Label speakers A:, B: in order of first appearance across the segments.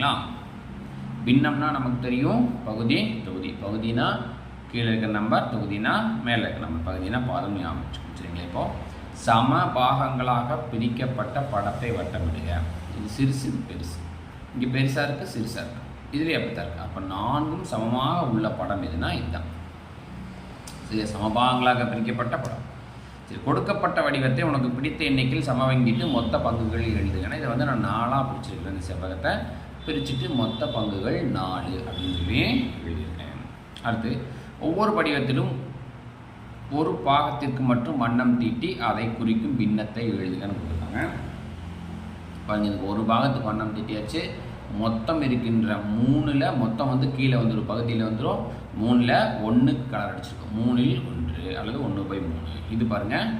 A: சரிங்களா? பின்னம்னா நமக்கு தெரியும் பகுதி தொகுதி. பகுதினா கீழே இருக்கிற நம்பர் தொகுதினா மேலே இருக்கிற நம்பர் பகுதினா பாதம் ஞாபகம் சரிங்களா இப்போ? சம பாகங்களாக பிரிக்கப்பட்ட படத்தை வட்டமிடுக. இது சிறுசு இது பெருசு. இங்கே பெருசாக இருக்குது சிறுசாக இருக்குது இதுலேயே அப்படித்தான் இருக்குது அப்போ நான்கும் சமமாக உள்ள படம் எதுனா இதுதான். சரி சமபாகங்களாக பிரிக்கப்பட்ட படம். சரி கொடுக்கப்பட்ட வடிவத்தை உனக்கு பிடித்த எண்ணிக்கையில் சமவங்கிட்டு மொத்த பங்குகள் எழுதுகனா இதை வந்து நான் நாலாக பிடிச்சிருக்கிறேன் இந்த செவ்வகத்தை. பிரிச்சுட்டு மொத்த பங்குகள் நாலு அப்படின்னு சொல்லி எழுதியிருக்கேன். அடுத்து ஒவ்வொரு படிவத்திலும் ஒரு பாகத்திற்கு மட்டும் வண்ணம் தீட்டி அதை குறிக்கும் பின்னத்தை எழுதுகன்னு கொடுத்துருக்காங்க பாருங்க இதுக்கு ஒரு பாகத்துக்கு வண்ணம் தீட்டியாச்சு. மொத்தம் இருக்கின்ற மூணில் மொத்தம் வந்து கீழே வந்துடும் பகுதியில் வந்துடும் மூணில் ஒன்றுக்கு கலர் அடிச்சிருக்கோம். மூணில் ஒன்று அல்லது ஒன்று பை மூணு. இது பாருங்கள்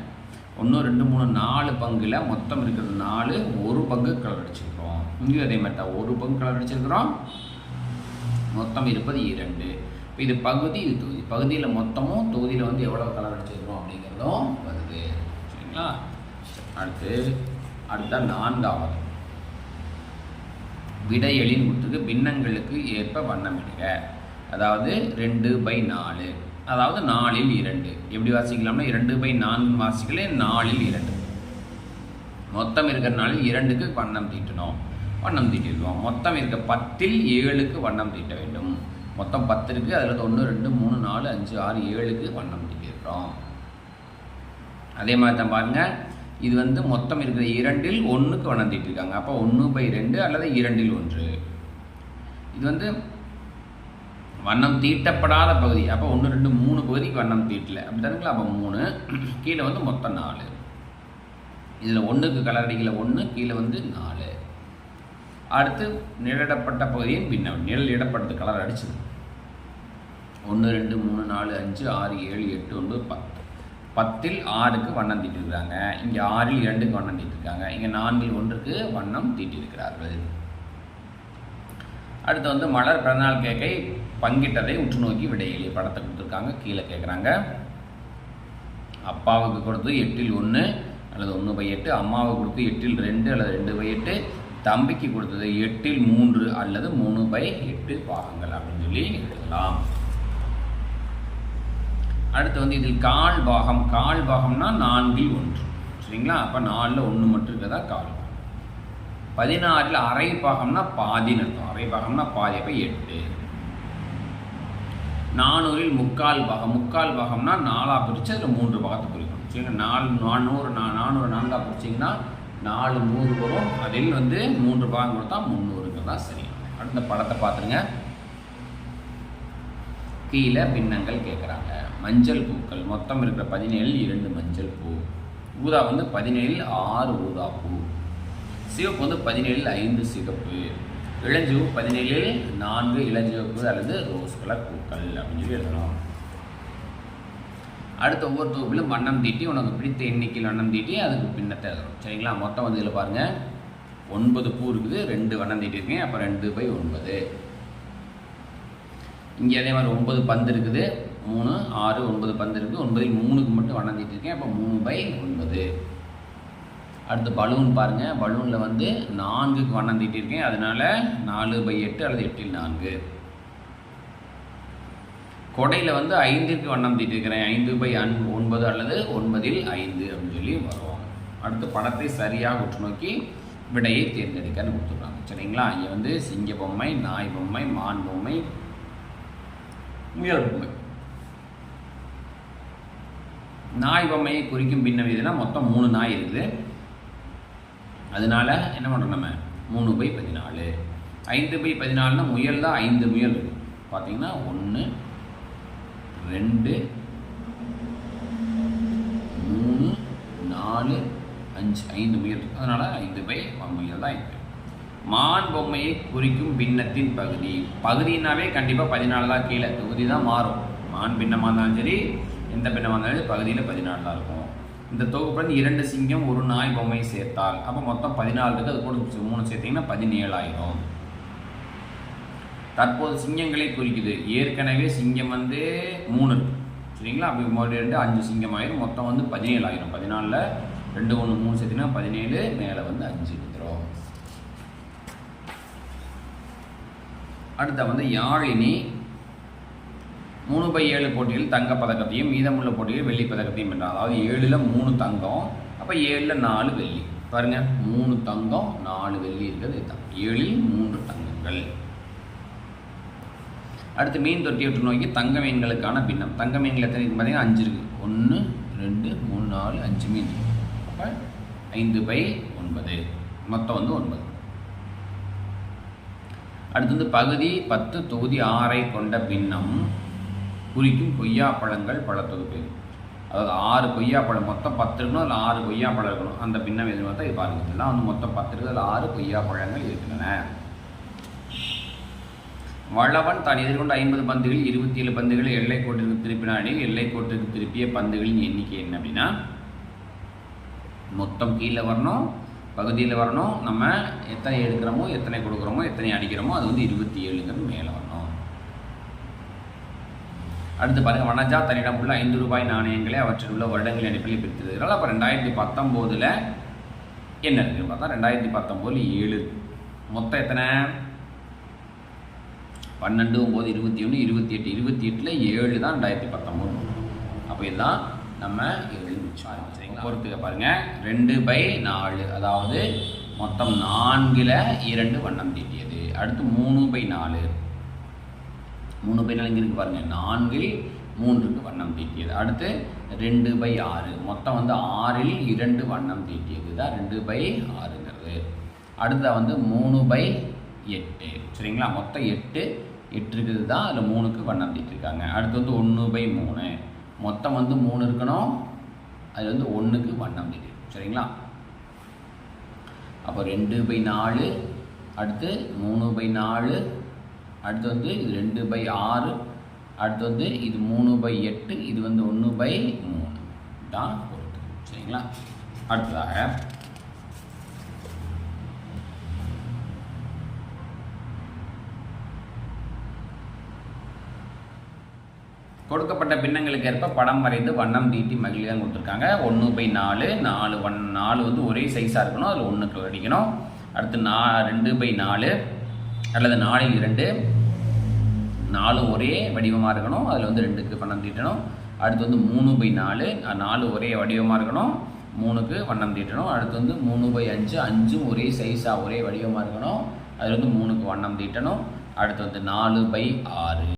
A: ஒன்று ரெண்டு மூணு நாலு பங்கில் மொத்தம் இருக்கிறது நாலு ஒரு பங்கு கலர் அடிச்சிருக்கிறோம். இங்கேயும் அதே மாதிரி தான். ஒரு பங்கு கலர் அடிச்சிருக்கிறோம். மொத்தம் இருப்பது இரண்டு. இப்போ இது பகுதி இது தொகுதி. பகுதியில் மொத்தமும் தொகுதியில் வந்து எவ்வளோ கலர் அடிச்சிருக்கிறோம் அப்படிங்கிறதும் வருது. சரிங்களா? அடுத்து அடுத்த நான்காவது. விடையெளின் கொடுத்துருக்கு பின்னங்களுக்கு ஏற்ப வண்ணமிடுக. அதாவது ரெண்டு பை நாலு. அதாவது நாலில் இரண்டு. எப்படி வாசிக்கலாம்னா இரண்டு பை நான்கு வாசிக்கலே நாலில் இரண்டு. மொத்தம் இருக்கிற நாளில் இரண்டுக்கு வண்ணம் தீட்டணும் வண்ணம் தீட்டிடுவோம் மொத்தம் இருக்க பத்தில் ஏழுக்கு வண்ணம் தீட்ட வேண்டும். மொத்தம் பத்து இருக்குது அதில் ஒன்று ரெண்டு மூணு நாலு அஞ்சு ஆறு ஏழுக்கு வண்ணம் தீட்டியிருக்கிறோம். அதே மாதிரி தான் பாருங்கள் இது வந்து மொத்தம் இருக்கிற இரண்டில் ஒன்றுக்கு வண்ணம் தீட்டிருக்காங்க. அப்போ ஒன்று பை ரெண்டு அல்லது இரண்டில் ஒன்று. இது வந்து வண்ணம் தீட்டப்படாத பகுதி. அப்போ ஒன்று ரெண்டு மூணு பகுதிக்கு வண்ணம் தீட்டல. அப்படி தானுங்களா? அப்போ மூணு கீழே வந்து மொத்தம் நாலு. இதில் ஒன்றுக்கு கலர் அடிக்கல ஒன்று கீழே வந்து நாலு. அடுத்து நிழலிடப்பட்ட பகுதியும் பின்ன நிழல் இடப்பட்டது கலர் அடிச்சது. ஒன்று ரெண்டு மூணு நாலு அஞ்சு ஆறு ஏழு எட்டு ஒன்பது பத்து. பத்தில் ஆறுக்கு வண்ணம் தீட்டிருக்கிறாங்க. இங்கே ஆறில் இரண்டுக்கு வண்ணம் தீட்டிருக்காங்க. இங்கே நான்கில் ஒன்றுக்கு வண்ணம் தீட்டியிருக்கிறார்கள் அடுத்து வந்து மலர் பிறந்தநாள் கேக்கை பங்கிட்டதை உற்று நோக்கி விடையிலே படத்தை கொடுத்துருக்காங்க. கீழே கேட்குறாங்க அப்பாவுக்கு கொடுத்து எட்டில் ஒன்று அல்லது ஒன்று பை எட்டு அம்மாவுக்கு கொடுத்து எட்டில் ரெண்டு அல்லது ரெண்டு பை எட்டு தம்பிக்கு கொடுத்தது எட்டில் மூன்று அல்லது மூணு பை எட்டு பாகங்கள் அப்படின்னு சொல்லி எழுதலாம். அடுத்து வந்து இதில் கால் பாகம் கால் பாகம்னா நான்கில் ஒன்று. சரிங்களா? அப்போ நாலில் ஒன்று மட்டும் இருக்கிறதா கால். பதினாறில் அரை பாகம்னா பாதின்னு அர்த்தம். அரை பாகம்னா பாதி அப்போ எட்டு. நானூறில் முக்கால் பாகம். முக்கால் பாகம்னா நாலாக பிரித்து அதில் மூன்று பாகத்தை குறிக்கணும். சரிங்களா நாலு நானூறு நா நானூறு நான்காக பிரிச்சிங்கன்னா நாலு நூறு வரும். அதில் வந்து மூன்று பாகம் கொடுத்தா முந்நூறுங்கிறது தான் சரி. அடுத்த படத்தை பார்த்துருங்க. கீழே பின்னங்கள் கேட்குறாங்க மஞ்சள் பூக்கள். மொத்தம் இருக்கிற பதினேழில் இரண்டு மஞ்சள் பூ. ஊதா வந்து பதினேழில் ஆறு ஊதா பூ. சிவப்பு வந்து பதினேழில் ஐந்து சிகப்பு. இளஞ்சிவப்பு பதினேழில் நான்கு இளஞ்சிவப்பு அல்லது ரோஸ் கலர் பூக்கள் அப்படின்னு சொல்லி எழுதணும். அடுத்த ஒவ்வொரு தொகுப்பிலும் வண்ணம் தீட்டி உனக்கு பிடித்த எண்ணிக்கையில் வண்ணம் தீட்டி அதுக்கு பின்னத்தை எழுதணும். சரிங்களா? மொத்தம் வந்து இதில் பாருங்கள் ஒன்பது பூ இருக்குது ரெண்டு வண்ணம் தீட்டிருக்கேன் அப்போ ரெண்டு பை ஒன்பது. இங்கே அதே மாதிரி ஒன்பது பந்து இருக்குது. மூணு ஆறு ஒன்பது பந்து இருக்குது. ஒன்பதில் மூணுக்கு மட்டும் வண்ணம் தீட்டிருக்கேன் அப்போ மூணு பை ஒன்பது. அடுத்து பலூன் பாருங்கள் பலூனில் வந்து நான்குக்கு வண்ணம் தீட்டியிருக்கேன் அதனால் நாலு பை எட்டு அல்லது எட்டில் நான்கு. கொடையில் வந்து ஐந்திற்கு வண்ணம் தீட்டிருக்கிறேன் ஐந்து பை அன் ஒன்பது அல்லது ஒன்பதில் ஐந்து அப்படின்னு சொல்லி வரும் அடுத்து படத்தை சரியாக உற்று நோக்கி விடையை தேர்ந்தெடுக்கன்னு கொடுத்துருக்காங்க. சரிங்களா? இங்கே வந்து சிங்க பொம்மை நாய் பொம்மை மான் பொம்மை முயல் பொம்மை. நாய் பொம்மையை குறிக்கும் பின்னம் எதுனா மொத்தம் மூணு நாய் இருக்குது. அதனால என்ன பண்ணுறோம் நம்ம? மூணு பை பதினாலு. ஐந்து பை பதினாலுனா முயல் தான் ஐந்து முயல் இருக்குது பார்த்தீங்கன்னா ஒன்று ரெண்டு மூணு நாலு அஞ்சு. ஐந்து முயல் அதனால் ஐந்து பை முயல் தான் ஐந்து மான் பொம்மையை குறிக்கும் பின்னத்தின் பகுதி. பகுதினாவே கண்டிப்பாக பதினாலு தான் கீழே. தொகுதி தான் மாறும். மான் பின்னமாக இருந்தாலும் சரி எந்த பின்னமாக இருந்தாலும் பகுதியில் பதினாலு தான் இருக்கும். இந்த தொகுப்புடன் இரண்டு சிங்கம் ஒரு நாய் பொம்மை சேர்த்தால். அப்போ மொத்தம் பதினாலு இருக்குது அது கூட மூணு சேர்த்திங்கன்னா பதினேழாயிரம். தற்போது சிங்கங்களை குறிக்குது. ஏற்கனவே சிங்கம் வந்து மூணு சரிங்களா? அப்போ மறுபடியும் ரெண்டு அஞ்சு சிங்கம் ஆயிரும் மொத்தம் வந்து பதினேழாயிரம். பதினாலில் ரெண்டு ஒன்று மூணு சேர்த்திங்கன்னா பதினேழு மேலே வந்து அஞ்சு வந்துடும் அடுத்த வந்து யாழினி மூணு பை ஏழு போட்டியில் தங்க பதக்கத்தையும் மீதமுள்ள போட்டியில் வெள்ளி பதக்கத்தையும் வென்றார். அதாவது ஏழில் மூணு தங்கம் அப்போ ஏழில் நாலு வெள்ளி. பாருங்கள் மூணு தங்கம் நாலு வெள்ளி இருக்கிறது இதுதான். ஏழில் மூன்று தங்கங்கள். அடுத்து மீன் தொட்டியற்று நோக்கி தங்க மீன்களுக்கான பின்னம். தங்க மீன்கள் எத்தனை பார்த்தீங்கன்னா அஞ்சு இருக்குது ஒன்று ரெண்டு மூணு நாலு அஞ்சு மீன். அப்போ ஐந்து பை ஒன்பது. மொத்தம் வந்து ஒன்பது. அடுத்து வந்து பகுதி பத்து தொகுதி ஆறை கொண்ட பின்னம். குறிக்கும் கொய்யா பழங்கள் பல தொகுப்பு அதாவது ஆறு கொய்யா பழம் மொத்தம் பத்து இருக்கணும் அதில் ஆறு கொய்யா பழம் இருக்கணும். அந்த பின்னம் எது பார்த்தா இது பாருங்க. இதெல்லாம் வந்து மொத்தம் பத்து இருக்குது அதில் ஆறு கொய்யா பழங்கள் இருக்கின்றன. வளவன் தான் எதிர்கொண்ட ஐம்பது பந்துகளில் இருபத்தி ஏழு பந்துகளை எல்லை கோட்டிற்கு திருப்பினாடி எல்லை கோட்டிற்கு திருப்பிய பந்துகளின் எண்ணிக்கை என்ன அப்படின்னா மொத்தம் கீழே வரணும் பகுதியில் வரணும். நம்ம எத்தனை எடுக்கிறோமோ எத்தனை கொடுக்குறோமோ எத்தனை அடிக்கிறோமோ அது வந்து இருபத்தி ஏழுங்கிறது மேலே வரணும். அடுத்து பாருங்க வனஜா தன்னிடம் உள்ள ஐந்து ரூபாய் நாணயங்களை அவற்றில் உள்ள வருடங்கள் அடிப்படையில் பிரித்திருக்கிறாள் அப்போ ரெண்டாயிரத்தி பத்தொம்போதில் என்ன இருக்குது பார்த்தா ரெண்டாயிரத்தி பத்தொம்போதில் ஏழு மொத்தம் எத்தனை? பன்னெண்டு ஒம்பது இருபத்தி ஒன்று இருபத்தி எட்டு. இருபத்தி எட்டில் ஏழு தான் ரெண்டாயிரத்தி பத்தொம்போது அப்போ இதுதான் நம்ம ஏழு மிச்சம் சரிங்களா? பொறுத்துக்க பாருங்கள் ரெண்டு பை நாலு அதாவது மொத்தம் நான்கில் இரண்டு வண்ணம் தீட்டியது. அடுத்து மூணு பை நாலு. மூணு பை நாலு இருக்குது பாருங்கள் நான்கில் மூன்றுக்கு வண்ணம் தீட்டியது. அடுத்து ரெண்டு பை ஆறு. மொத்தம் வந்து ஆறில் இரண்டு வண்ணம் தீட்டியது. தான் ரெண்டு பை ஆறுங்கிறது. அடுத்த வந்து மூணு பை எட்டு. சரிங்களா? மொத்தம் எட்டு. எட்டு இருக்குது தான் அதில் மூணுக்கு வண்ணம் தீட்டிருக்காங்க. அடுத்து வந்து ஒன்று பை மூணு. மொத்தம் வந்து மூணு இருக்கணும். அது வந்து ஒன்றுக்கு வண்ணம் தீட்டி சரிங்களா? அப்போ ரெண்டு பை நாலு. அடுத்து மூணு பை நாலு. அடுத்து வந்து இது ரெண்டு பை ஆறு அடுத்து வந்து இது மூணு பை எட்டு இது வந்து ஒன்று பை மூணு. தான் பொறுத்து சரிங்களா? அடுத்ததாக கொடுக்கப்பட்ட பின்னங்களுக்கு ஏற்ப படம் வரைந்து வண்ணம் தீட்டி மகிழ்ச்சியாக கொடுத்துருக்காங்க. ஒன்று பை நாலு நாலு ஒன் நாலு வந்து ஒரே சைஸாக இருக்கணும். அதில் ஒன்று அடிக்கணும் அடுத்து நா ரெண்டு பை நாலு அல்லது நாலில் இரண்டு. நாலு ஒரே வடிவமாக இருக்கணும். அதில் வந்து ரெண்டுக்கு வண்ணம் தீட்டணும். அடுத்து வந்து மூணு பை நாலு. நாலு ஒரே வடிவமாக இருக்கணும். மூணுக்கு வண்ணம் தீட்டணும். அடுத்து வந்து மூணு பை அஞ்சு. அஞ்சும் ஒரே சைஸாக ஒரே வடிவமாக இருக்கணும். அதில் வந்து மூணுக்கு வண்ணம் தீட்டணும். அடுத்து வந்து நாலு பை ஆறு.